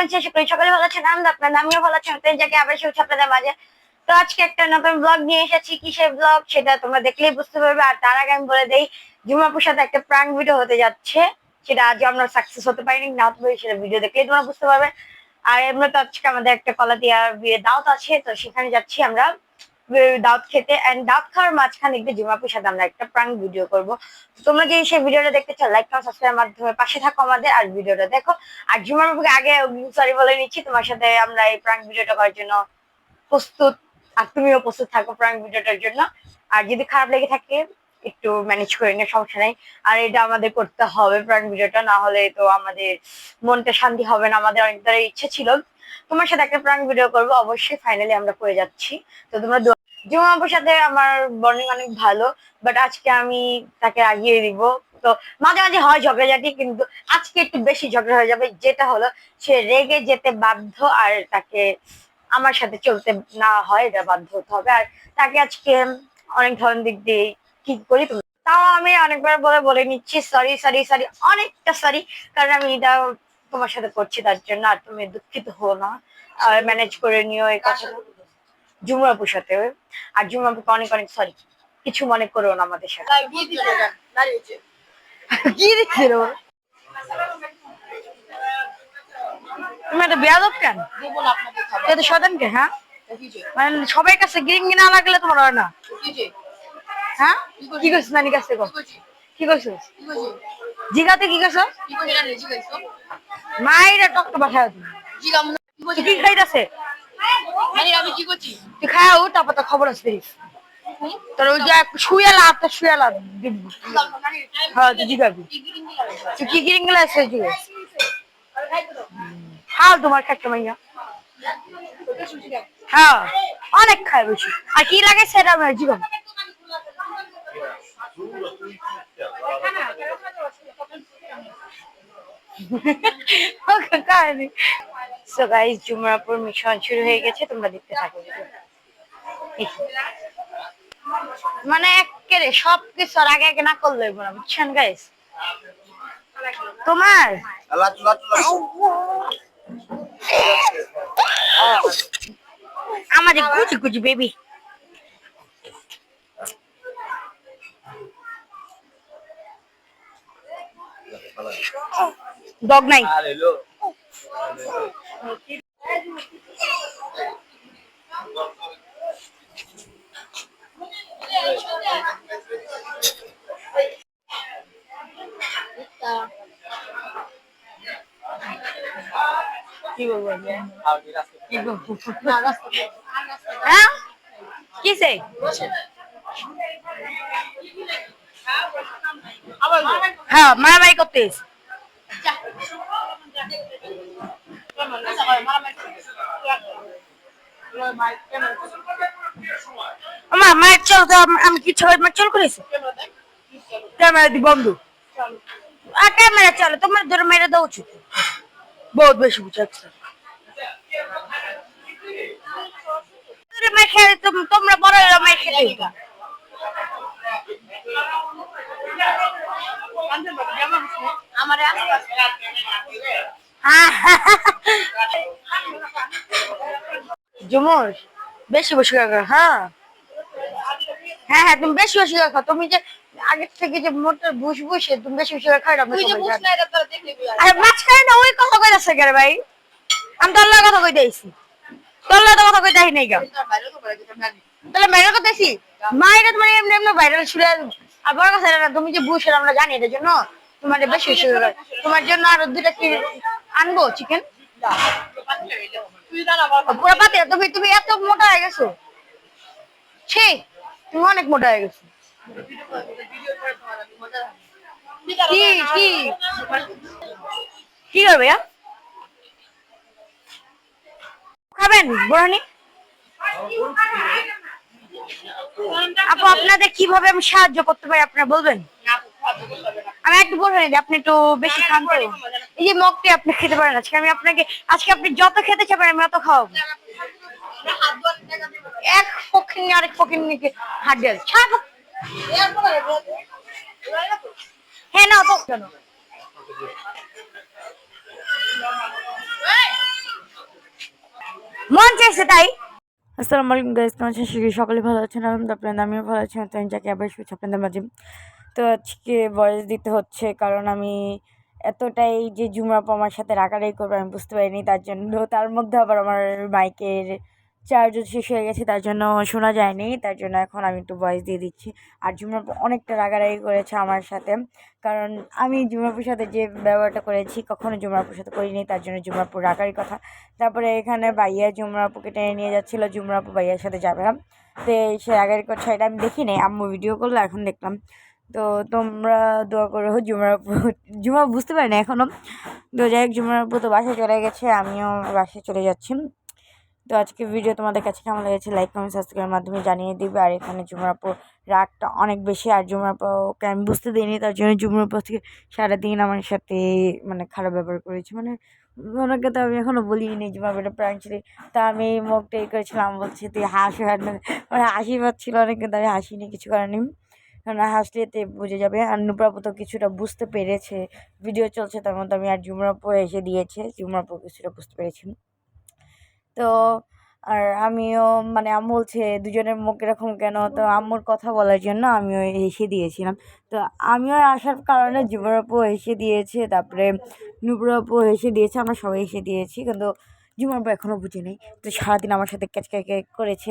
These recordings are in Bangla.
ভালো আছেন? আমরা আপনার আমিও ভালো আবার সেই আপনাদের মাঝে। তো আজকে একটা নতুন ব্লগ নিয়ে এসেছি। কিসের ব্লগ সেটা তোমরা দেখলেই বুঝতে পারবে। আর তার আগে আমি বলে দেই, জুমাপুর সাথে একটা প্রাঙ্ক ভিডিও হতে যাচ্ছে। সেটা আজও আমরা সাকসেস হতে পারিনি। না হতে পারি, সেটা ভিডিও দেখলেই তোমরা বুঝতে পারবে। আর এমনি তো আজকে আমাদের একটা কলা দিয়ে বিয়ে দাওত আছে। তো সেখানে যাচ্ছি আমরা। দাওয়াত খেতে এন্ড দাওয়াত খাওয়ার মাঝখানে একটু জুমাপুর সাথে আমরা একটা প্রাঙ্ক ভিডিও করব। তোমরা যদি সেই ভিডিওটা দেখতে চাও লাইক কমেন্ট সাবস্ক্রাইবের মাধ্যমে পাশে থাকো আমাদের আর ভিডিওটা দেখো। আর জুমাপুরকে আগে সরি বলে নিচ্ছি, তোমার সাথে আমরা এই প্রাঙ্ক ভিডিওটা করার জন্য প্রস্তুত, আর তুমিও প্রস্তুত থাকো প্রাঙ্ক ভিডিওটার জন্য। আর যদি খারাপ লেগে থাকে, একটু ম্যানেজ করে নিও, সমস্যা নেই। আর এটা আমাদের করতে হবে প্রাঙ্ক ভিডিওটা না হলে তো আমাদের মনটা শান্তি হবে না, আমাদের অনেক ধরে ইচ্ছে ছিল। তোমার সাথে একটা প্রাঙ্ক ভিডিও করব, অবশ্যই ফাইনালি আমরা করে যাচ্ছি। তো তোমরা দোয়া- জুমাপুর সাথে আমার বর্ণিং অনেক ভালো বাট আজকে আমি তাকে আগিয়ে দিব। তো মাঝে মাঝে হয় ঝগড়াঝাটি, কিন্তু আজকে একটু বেশি ঝগড়া হয়ে যাবে। যেটা হলো, সে রেগে যেতে বাধ্য আর তাকে আমার সাথে চলতে না হয়, এটা বাধ্য হতে হবে। আর তাকে আজকে অনেক ধরনের দিক দিয়ে কি করি। তাও আমি অনেকবার বলে বলে নিচ্ছি সরি সরি সরি অনেকটা সরি কারণ আমি এটা তোমার সাথে করছি, তার জন্য আর তুমি দুঃখিত হো না। আর ম্যানেজ করে নিও এই কথা জুমরাপুর সাথে আর জুমরাপুকে অনেক অনেক সরি কিছু মনে করো না আমাদের সাথে। কি দিচ্ছিল তুমি একটা বেয়াদব কেন? সে সদানকে হ্যাঁ? মানে সবাই কাছে গিরিঙ্গি না লাগলে তোমার হয় না। হ্যাঁ? কি করছিস? নানি কাছে কি? করছিস? জিগাতে কি করছ? মাইরা টকটা পাঠায় তুমি কি খাইতাছে? আমি কি করছি? তুই খাও তারপর তো খবর আছে তোর ওই যে শুয়েলা তো হ্যাঁ তুই জিগাবি তুই কি গিরিঙ্গি আছে জিগাস খাও তোমার খাট্টা মাইয়া। হ্যাঁ অনেক খায় বেশি। আর কি লাগে সেটা আমি জীবন কাহিনী সো গাইস জুমরাপুর মিশন শুরু হয়ে গেছে, তোমরা দেখতে থাকো। মানে একেরে সব কিছু আর আগে আগে না করলে না, বুঝছেন গাইস তোমার? আমাদের কুচি কুচি বেবি ডগ নাই। কি বলব কি বলব? হ্যাঁ? কিসে হ্যাঁ মারামারি করতে এসে। আমার মায়ের চল তো আম- কি ছয় মাস চল করেছি? ক্যামেরা দি বন্ধ। আর ক্যামেরা চলে তোমার ধরে মেরে দেওয়া উচিত। বহুত বেশি বুঝাচ্ছে। তোমরা বড় মেয়ে দিবা। আমার জুমুর বেশি বেশি করে হ্যাঁ? হ্যাঁ হ্যাঁ তুমি বেশি বেশি করে খাও। তুমি যে আগে থেকে যে মোটর বুস বুসে তুমি বেশি বেশি করে খাই না আর। আরে মাঝখানে না ওই কথা কইতাছে কেন ভাই? আমি তোর কথা কইতে আইছি। তোর তো কথা কইতে আই নাই গা। তাহলে ভাইরাল কথা আইছি? মায়েরা তোমার এমনি এমনি ভাইরাল ছিল আর বড় কথা তুমি যে বুসের আমরা জানি এটার জন্য। তোমার বেশি বেশি করে। তোমার জন্য আরও দুটা কি আনব চিকেন পাতে তুমি তুমি এত মোটা হয়ে গেছো। ছি তুমি অনেক মোটা হয়ে গেছো। কি কি? কি করবে খাবেন বোরানি আপু আপনাদের কীভাবে আমি সাহায্য করতে পারি আপনারা বলবেন? আমি একটু বলবেন আপনি একটু বেশি খান তো এই যে মগটি আপনি খেতে পারেন আজকে আমি আপনাকে আজকে আপনি যত খেতে চাবেন আমি অত খাওয়াবো। এক ফকির নিয়ে আরেক ফকির নিয়ে হাত দেওয়া ছাড়? হ্যাঁ না তো কেন? মন চাইছে তাই? আসসালামু আলাইকুম গাইস তোমার শেষে সকলে ভালো আছেন। আলহামদুলিল্লাহ আপনাদের আমিও ভালো আছি তো যাকে আবার শুনছি আপনাদের মাঝে। তো আজকে ভয়েস দিতে হচ্ছে, কারণ আমি এতটাই যে জুমরাপ আমার সাথে রাগারাগি করবে আমি বুঝতে পারিনি, তার জন্য। তার মধ্যে আবার আমার মাইকের চার্জও শেষ হয়ে গেছে, তার জন্য শোনা যায়নি, তার জন্য এখন আমি একটু ভয়েস দিয়ে দিচ্ছি। আর জুমরাপ অনেকটা রাগারাগি করেছে আমার সাথে, কারণ আমি জুমরাপুর সাথে যে ব্যবহারটা করেছি, কখনো জুমরাপুর সাথে করিনি, তার জন্য জুমরাপুর রাগারই কথা। তারপরে এখানে বাইয়া জুমরাপুকে টেনে নিয়ে যাচ্ছিল জুমরাপু বাইয়ার সাথে যাবে না। তো সে আগের কথা এটা আমি দেখিনি, আম্মু ভিডিও করল, এখন দেখলাম। তো তোমরা দোয়া করো জুমরাপু জুমা বুঝতে পারি না এখনও তো যাই হোক জুমরাপু তো বাসায় চলে গেছে, আমিও বাসায় চলে যাচ্ছি। তো আজকে ভিডিও তোমাদের কাছে কেমন লেগেছে লাইক কমেন্ট সাবস্ক্রাইবের মাধ্যমে জানিয়ে দিবে। আর এখানে জুমরাপুর রাগটা অনেক বেশি, আর জুমরাপুকে আমি বুঝতে দিইনি, তার জন্য জুমরাপু আজকে সারাদিন আমার সাথে মানে খারাপ ব্যবহার করেছে। মানে ওনাকে তো আমি এখনও বলিনি যে বাবা এটা প্রাণ ছিল, তা আমি মুখটা এই করেছিলাম, বলছি, তুই হাসি মানে হাসি পাচ্ছিল অনেক কিন্তু আমি হাসিনি, কিছু কারণে কারণ হাসলে এতে বুঝে যাবে। আর নুপ্রাপু তো কিছুটা বুঝতে পেরেছে। ভিডিও চলছে তার মধ্যে আমি আর জুমরাপু এসে দিয়েছে। জুমরাপু কিছুটা বুঝতে পেরেছি। তো আর আমিও মানে আম্মু বলছে, দুজনের মুখ এরকম কেন? তো আম্মুর কথা বলার জন্য আমিও এসে দিয়েছিলাম। তো আমিও আসার কারণে জুমরাপু এসে দিয়েছে, তারপরে নুপুরাপু এসে দিয়েছে, আমরা সবাই এসে দিয়েছি। কিন্তু জুমরাপু এখনও বুঝে নেই। তো সারাদিন আমার সাথে ক্যাচ ক্যাচ করেছে।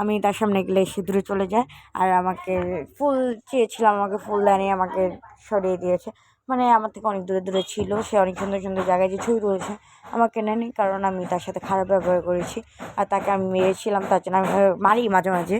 আমি তার সামনে গেলে সে দূরে চলে যায় আর আমাকে ফুল চেয়েছিলাম আমাকে ফুল দেয়নি, আমাকে সরিয়ে দিয়েছে। মানে আমার থেকে অনেক দূরে দূরে ছিল, সে অনেক সুন্দর সুন্দর জায়গায় যে ছবি রয়েছে আমাকে নেয়নি কারণ আমি তার সাথে খারাপ ব্যবহার করেছি। আর তাকে আমি মেরেছিলাম, তার জন্য আমি মারি মাঝে মাঝে।